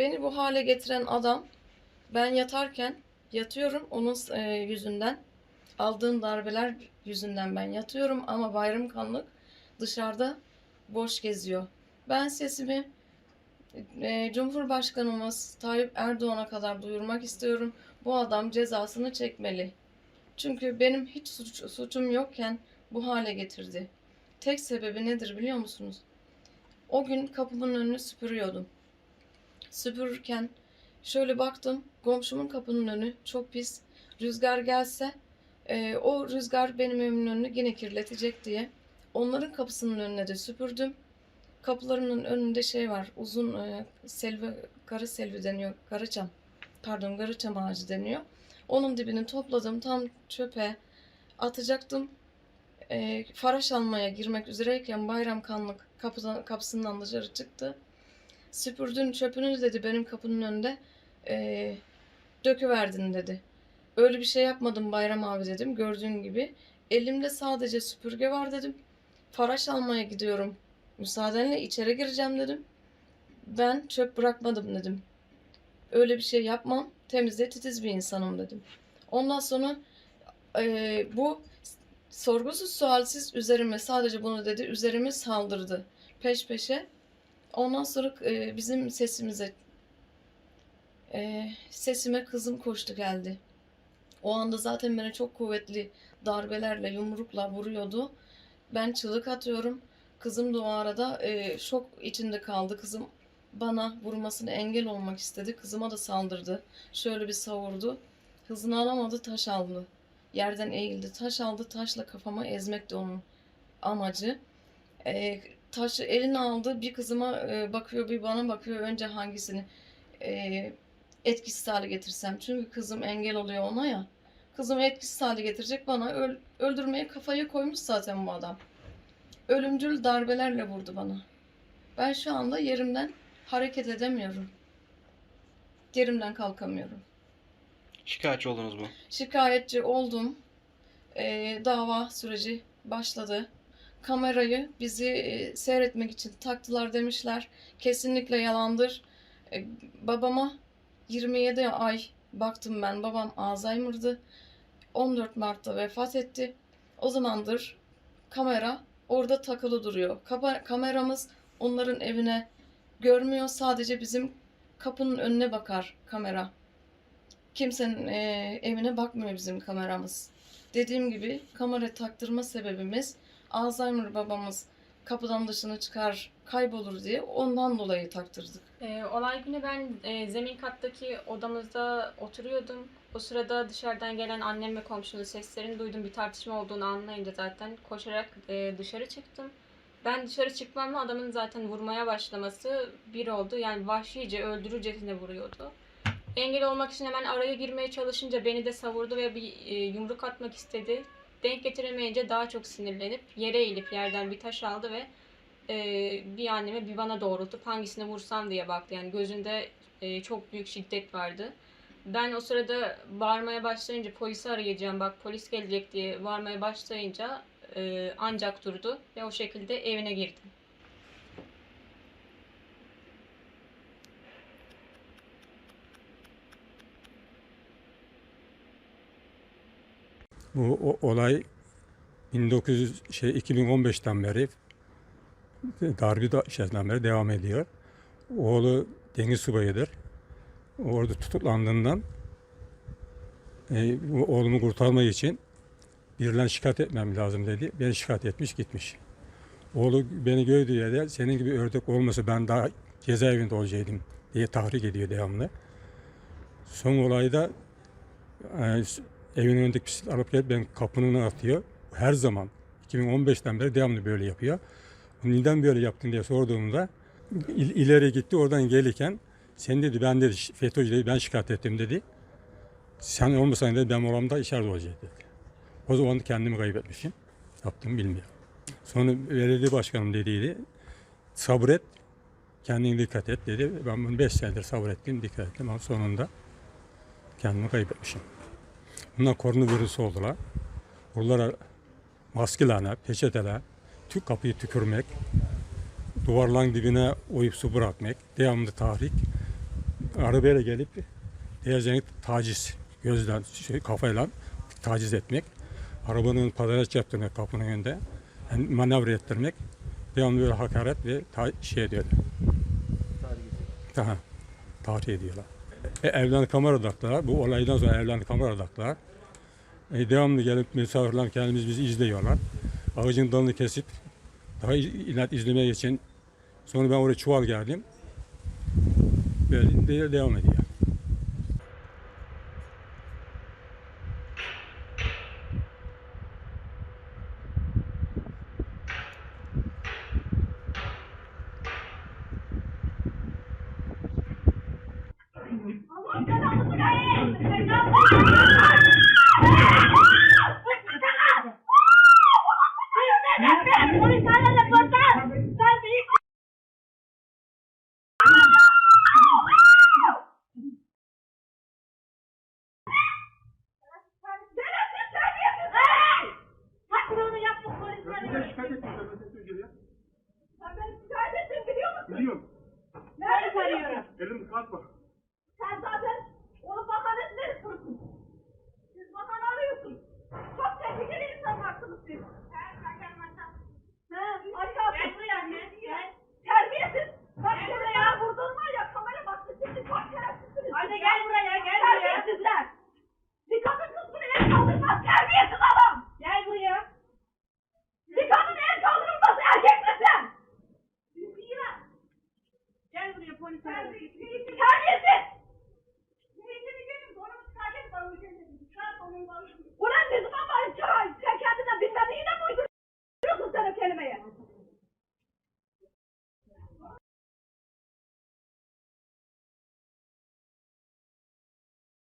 Beni bu hale getiren adam ben yatarken yatıyorum onun e, yüzünden aldığım darbeler yüzünden ben yatıyorum ama bayram kanlık dışarıda boş geziyor. Ben sesimi e, Cumhurbaşkanımız Tayyip Erdoğan'a kadar duyurmak istiyorum. Bu adam cezasını çekmeli. Çünkü benim hiç suç, suçum yokken bu hale getirdi. Tek sebebi nedir biliyor musunuz? O gün kapımın önünü süpürüyordum. Süpürürken şöyle baktım komşumun kapının önü çok pis. Rüzgar gelse e, o rüzgar benim evimin önünü yine kirletecek diye onların kapısının önüne de süpürdüm. Kapılarının önünde şey var uzun e, selvi, karı selvi deniyor karaçam pardon karaçam ağacı deniyor. Onun dibini topladım tam çöpe atacaktım. E, faraş almaya girmek üzereyken bayram kanlık kapıdan, kapısından dışarı çıktı. Süpürdün çöpünü dedi benim kapının önünde e, döküverdin dedi. Öyle bir şey yapmadım Bayram abi dedim gördüğün gibi. Elimde sadece süpürge var dedim. Faraş almaya gidiyorum. Müsaadenle içeri gireceğim dedim. Ben çöp bırakmadım dedim. Öyle bir şey yapmam. Temizde titiz bir insanım dedim. Ondan sonra e, bu sorgusuz sualsiz üzerime sadece bunu dedi. Üzerime saldırdı. Peş peşe. Ondan sonra e, bizim sesimize e, sesime kızım koştu geldi. O anda zaten beni çok kuvvetli darbelerle, yumrukla vuruyordu. Ben çığlık atıyorum. Kızım da o arada e, şok içinde kaldı. Kızım bana vurmasına engel olmak istedi. Kızıma da saldırdı. Şöyle bir savurdu. Hızını alamadı, taş aldı. Yerden eğildi, taş aldı. Taşla kafama ezmek de onun amacı. E, taşı eline aldı. Bir kızıma e, bakıyor, bir bana bakıyor. Önce hangisini e, etkisiz hale getirsem. Çünkü kızım engel oluyor ona ya. Kızımı etkisiz hale getirecek bana öl- öldürmeye kafayı koymuş zaten bu adam. Ölümcül darbelerle vurdu bana. Ben şu anda yerimden hareket edemiyorum. Yerimden kalkamıyorum. Şikayetçi oldunuz mu? Şikayetçi oldum. Ee, dava süreci başladı. Kamerayı bizi e, seyretmek için taktılar demişler. Kesinlikle yalandır. Ee, babama 27 ay baktım ben. Babam Alzheimer'dı. 14 Mart'ta vefat etti. O zamandır kamera orada takılı duruyor. Kapa- kameramız onların evine görmüyor. Sadece bizim kapının önüne bakar kamera. Kimsenin e, evine bakmıyor bizim kameramız. Dediğim gibi kamera taktırma sebebimiz Alzheimer babamız kapıdan dışına çıkar kaybolur diye ondan dolayı taktırdık. Ee, olay günü ben e, zemin kattaki odamızda oturuyordum. O sırada dışarıdan gelen annem ve komşunun seslerini duydum. Bir tartışma olduğunu anlayınca zaten koşarak e, dışarı çıktım. Ben dışarı çıkmamla adamın zaten vurmaya başlaması bir oldu. Yani vahşice, öldürücesine vuruyordu. Engel olmak için hemen araya girmeye çalışınca beni de savurdu ve bir e, yumruk atmak istedi. Denk getiremeyince daha çok sinirlenip yere eğilip yerden bir taş aldı ve e, bir anneme bir bana doğrultup hangisine vursam diye baktı. Yani gözünde e, çok büyük şiddet vardı. Ben o sırada bağırmaya başlayınca polisi arayacağım bak polis gelecek diye bağırmaya başlayınca e, ancak durdu ve o şekilde evine girdim. Bu o- olay 1900 şey 2015'ten beri darbe da şeyden beri devam ediyor. Oğlu deniz subayıdır. Orada tutuklandığından e, oğlumu kurtarmak için birilerine şikayet etmem lazım dedi. Beni şikayet etmiş gitmiş. Oğlu beni gördüğü yerde senin gibi ördek olmasa ben daha cezaevinde olacaktım diye tahrik ediyor devamlı. Son olayda e, evin önündeki bisiklet alıp gelip ben kapının atıyor. Her zaman 2015'ten beri devamlı böyle yapıyor. Neden böyle yaptın diye sorduğumda il- ileri gitti oradan gelirken sen dedi ben dedi FETÖ'cü dedi ben şikayet ettim dedi. Sen olmasan dedi ben oramda içeride olacak dedi. O zaman kendimi kaybetmişim. Yaptığımı bilmiyorum. Sonra belediye başkanım dediydi. Sabret, kendine dikkat et dedi. Ben bunu 5 senedir sabrettim, dikkat ettim ama sonunda kendimi kaybetmişim. Bunlar koronavirüs oldular. Buralara maskelerine, peçeteler, tük kapıyı tükürmek, duvarların dibine oyup su bırakmak, devamlı tahrik. arabayla gelip teyzenin taciz, gözden, şey, kafayla taciz etmek. Arabanın pazarlık yaptırmak kapının önünde. Yani manevra ettirmek. Devamlı böyle hakaret ve ta- şey ediyorlar. Daha tahrik ediyorlar. E, evden kamera taktılar. Bu olaydan sonra evden kamera taktılar. E, devamlı gelip misafirler kendimiz bizi izliyorlar. Ağacın dalını kesip daha inat izlemeye için sonra ben oraya çuval geldim. Böyle de devam ediyor. Biliyorum. Nerede arıyorum? Elimi kalkma. Sen Una